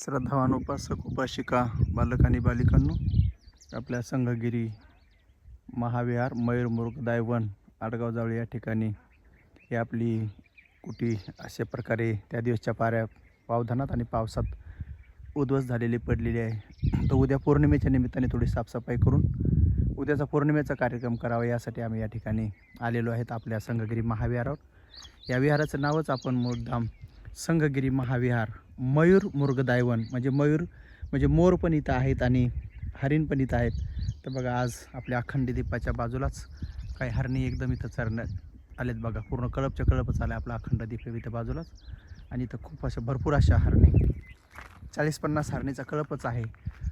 श्रद्धावान उपासक उपासिका बालक आणि बालिकांनो आपल्या संघगिरी महाविहार मयूरमुर्ग दायवन आडगाव जावळी या ठिकाणी ही आपली कुटी अशा प्रकारे त्या दिवसच्या पाऱ्या पावधानात आणि पावसात उद्ध्वस्त झालेली पडलेली आहे. तर उद्या पौर्णिमेच्या निमित्ताने थोडी साफसफाई करून उद्याचा पौर्णिमेचा कार्यक्रम करावा यासाठी आम्ही या ठिकाणी आलेलो आहेत आपल्या संघगिरी महाविहारावर. या विहाराचं नावच आपण मुद्दाम संघगिरी महाविहार मयूर मुर्गदायवन म्हणजे मयूर म्हणजे मोर पण इथं आहेत आणि हरिण पण इथं आहेत. तर बघा आज आपल्या अखंड दीपाच्या बाजूलाच काही हरणी एकदम इथं चरण्यात आलेत बघा. पूर्ण कळपच्या कळपच आलं आपला अखंड दीप आहे इथं बाजूलाच. आणि इथं खूप अशा भरपूर अशा हरणी. चाळीस पन्नास हरणीचा कळपच आहे.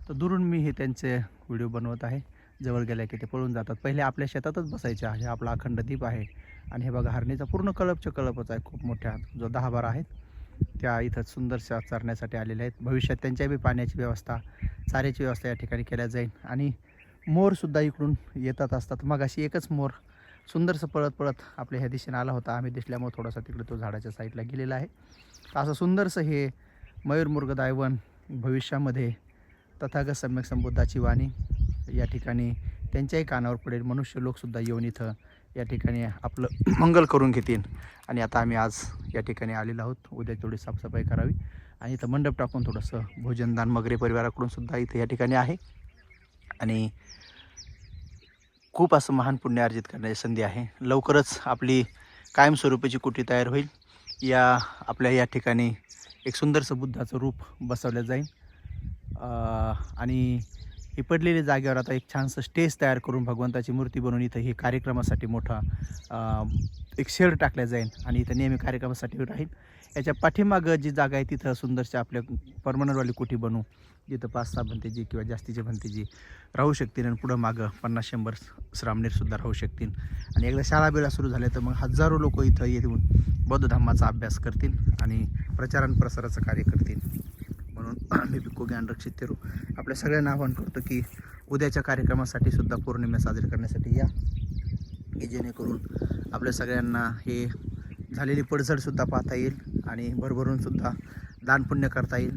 तर दुरून मी हे त्यांचे व्हिडिओ बनवत आहे. जवळ गेल्या की ते पळून जातात. पहिले आपल्या शेतातच बसायचे आहे. आपला अखंड दीप आहे. आणि हे बघा हरणीचा पूर्ण कळपच्या कळपच आहे. खूप मोठ्या जो दहा बारा आहेत त्या इथं सुंदरशा चरण्यासाठी आलेल्या आहेत. भविष्यात त्यांच्या बी पाण्याची व्यवस्था चाऱ्याची व्यवस्था या ठिकाणी केल्या जाईल. आणि मोरसुद्धा इकडून येतात असतात. मग अशी एकच मोर सुंदरसं पळत पळत आपल्या ह्या दिशेने आला होता. आम्ही दिसल्यामुळे थोडासा तिकडे तो झाडाच्या साईडला गेलेला आहे. तर असं सुंदरसं हे मयूरमुर्ग दायवन भविष्यामध्ये तथागत सम्यक संबुद्धाची वाणी या ठिकाणी त्यांच्याही कानावर पडेल. मनुष्य लोकसुद्धा येऊन इथं या ठिकाणी आपलं मंगल करून घेतील. आणि आता आम्ही आज या ठिकाणी आलेलो आहोत. उद्या थोडी साफसफाई करावी. आणि इथं मंडप टाकून थोडंसं भोजनदान मगरे परिवाराकडून सुद्धा इथं या ठिकाणी आहे. आणि खूप असं महान पुण्य अर्जित करण्याची संधी आहे. लवकरच आपली कायमस्वरूपीची कुटी तयार होईल. या आपल्या या ठिकाणी एक सुंदरसं बुद्धाचं रूप बसवलं जाईल. आणि ही पडलेल्या जागेवर आता एक छानसं स्टेज तयार करून भगवंताची मूर्ती बनवून इथं हे कार्यक्रमासाठी मोठा एक शेड टाकल्या जाईल आणि इथं नेहमी कार्यक्रमासाठी राहील. याच्या पाठीमागं जी जागा आहे तिथं सुंदरशी आपल्या परमनंटवाली कुटी बनवू जिथं पाच सहा भंतेजी किंवा जास्तीचे भंतेजी राहू शकतील आणि पुढं मागं पन्नास शंभर श्रामणीरसुद्धा राहू शकतील. आणि एकदा शाळा बिळा सुरू झाल्या तर मग हजारो लोक इथं येऊन बौद्ध धर्माचा अभ्यास करतील आणि प्रचार आणि प्रसाराचं कार्य करतील. म्हणून मी बिक्को ज्ञान रक्षित तेरू आपल्या सगळ्यांना आवाहन करतो की उद्याच्या कार्यक्रमासाठी सुद्धा पौर्णिमा साजरी करण्यासाठी या की जेणेकरून आपल्या सगळ्यांना हे झालेली पडझडसुद्धा पाहता येईल आणि भरभरूनसुद्धा दानपुण्य करता येईल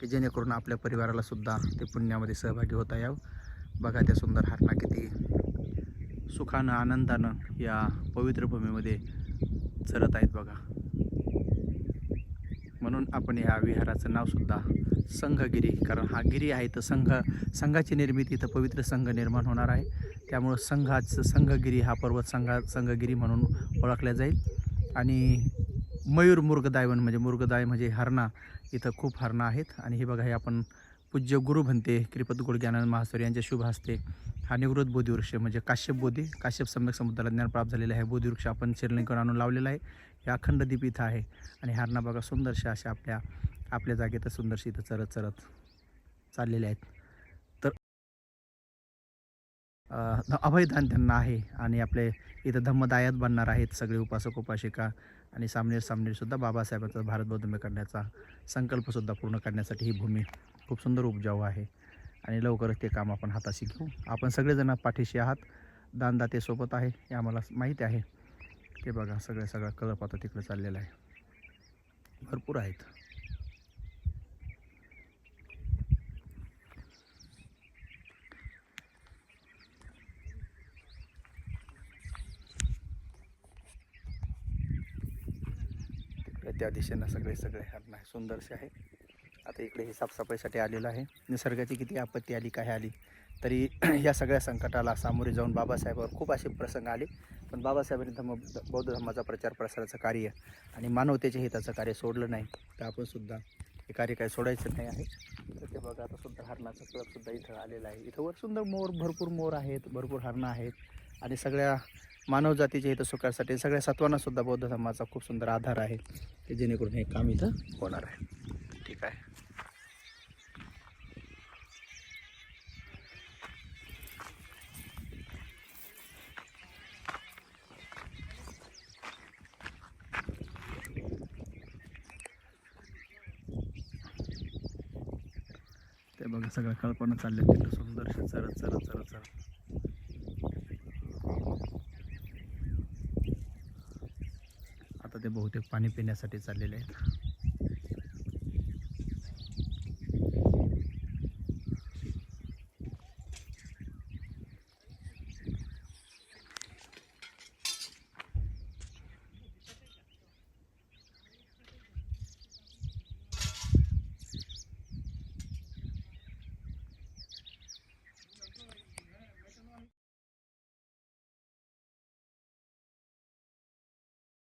की जेणेकरून आपल्या परिवाराला सुद्धा ते पुण्यामध्ये सहभागी होता यावं. बघा त्या सुंदर हरणा किती सुखानं आनंदानं या पवित्र भूमीमध्ये चरत आहेत बघा. म्हणून आपण या विहाराचं नावसुद्धा संघगिरी कारण हा गिरी आहे तर संघ संघाची निर्मिती इथं पवित्र संघ निर्माण होणार आहे. त्यामुळं संघाचं संघगिरी हा पर्वत संघा संघगिरी म्हणून ओळखला जाईल. आणि मयूर मुर्गदायवन म्हणजे मुर्गदाय म्हणजे हरणा इथं खूप हरणं आहेत. आणि हे बघा हे आपण पूज्य गुरु म्हणते क्रिपत गुडग्यानंद महास्वर यांच्या शुभ हस्ते हा निवृत्त बोधिवृक्ष म्हणजे काश्यप बोधी काश्यप सम्यक समुद्राला ज्ञान प्राप्त झालेला आहे. बोधिवृक्ष आपण श्रीलंकेवर आणून लावलेला आहे. हे अखंड दीप इथं आहे आणि हरणा बघा सुंदरशा अशा आपल्या आपल्या जागेत सुंदरशी इथं चरत चरत चाललेले आहेत. तर अभयदान त्यांना आहे आणि आपले इथं धम्मदायात बनणार आहेत सगळे उपासक उपासिका आणि सामनेर सामनेरसुद्धा बाबासाहेबांचा भारत बौद्धमय करण्याचा संकल्पसुद्धा पूर्ण करण्यासाठी ही भूमी खूप सुंदर उपजाऊ आहे. आणि लवकरच ते काम आपण हाताशी घेऊ. आपण सगळेजण पाठीशी आहात. दानदाते सोबत आहे. हे आम्हाला माहिती आहे. ते बघा सगळं सगळं कळप आता तिकडं चाललेलं आहे. भरपूर आहेत. त्या दिशेनं सगळे सगळे हरणं आहे सुंदरसे आहे आता इकडे हे साफसफाईसाठी आलेलं आहे. निसर्गाची किती आपत्ती आली काय आली तरी या सगळ्या संकटाला सामोरे जाऊन बाबासाहेबावर खूप असे प्रसंग आले. पण बाबासाहेबांनी धम्म बौद्ध धर्माचा प्रचार प्रसाराचं कार्य आणि मानवतेच्या हिताचं कार्य सोडलं नाही तर आपणसुद्धा हे कार्य काय सोडायचं नाही आहे. तर ते बघा आता सुद्धा हरणाचा इथं आलेला आहे. इथं वर सुंदर मोर भरपूर मोर आहेत भरपूर हरणं आहेत. आणि सगळ्या मानवजातीच्या हित सुखासाठी सगळ्या सत्वांनासुद्धा बौद्ध धर्माचा खूप सुंदर आधार आहे की जेणेकरून हे काम इथं होणार आहे ते बघा सगळं कल्पना चालल्या तिथं सुंदरशे चरत चरत चरत चरत. आता ते बहुतेक पाणी पिण्यासाठी चाललेले आहेत.